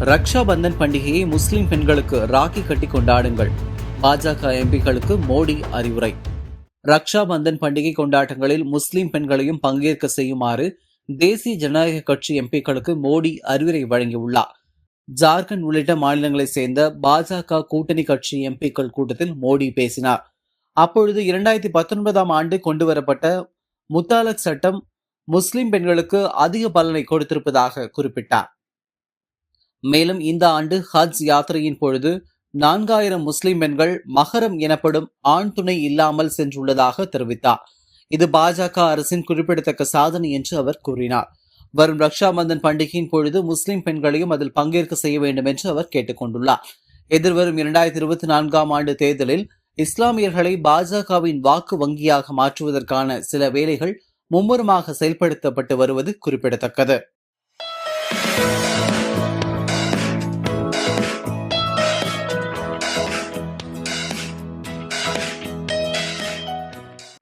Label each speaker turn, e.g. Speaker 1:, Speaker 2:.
Speaker 1: ரக்ஷா பந்தன் பண்டிகையை முஸ்லிம் பெண்களுக்கு ராக்கி கட்டி கொண்டாடுங்கள். பாஜக எம்பிக்களுக்கு மோடி அறிவுரை. ரக்ஷா பந்தன் பண்டிகை கொண்டாட்டங்களில் முஸ்லிம் பெண்களையும் பங்கேற்க செய்யுமாறு தேசிய ஜனநாயக கட்சி எம்பிக்களுக்கு மோடி அறிவுரை வழங்கியுள்ளார். ஜார்க்கண்ட் உள்ளிட்ட மாநிலங்களைச் சேர்ந்த பாஜக கூட்டணி கட்சி எம்பிக்கள் கூட்டத்தில் மோடி பேசினார். அப்பொழுது இரண்டாயிரத்தி பத்தொன்பதாம் ஆண்டு கொண்டுவரப்பட்ட முத்தாலக் சட்டம் முஸ்லிம் பெண்களுக்கு அதிக பலனை கொடுத்திருப்பதாக குறிப்பிட்டார். மேலும் இந்த ஆண்டு ஹஜ் யாத்திரையின் பொழுது நான்காயிரம் முஸ்லிம் பெண்கள் மகரம் எனப்படும் ஆண் துணை இல்லாமல் சென்றுள்ளதாக தெரிவித்தார். இது பாஜக அரசின் குறிப்பிடத்தக்க சாதனை என்று அவர் கூறினார். வரும் ரக்ஷா பந்தன் பண்டிகையின் பொழுது முஸ்லிம் பெண்களையும் அதில் பங்கேற்க செய்ய வேண்டும் என்று அவர் கேட்டுக்கொண்டுள்ளார். எதிர்வரும் இரண்டாயிரத்தி இருபத்தி நான்காம் ஆண்டு தேர்தலில் இஸ்லாமியர்களை பாஜகவின் வாக்கு வங்கியாக மாற்றுவதற்கான சில வேலைகள் மும்முரமாக செயல்படுத்தப்பட்டு வருவது குறிப்பிடத்தக்கது.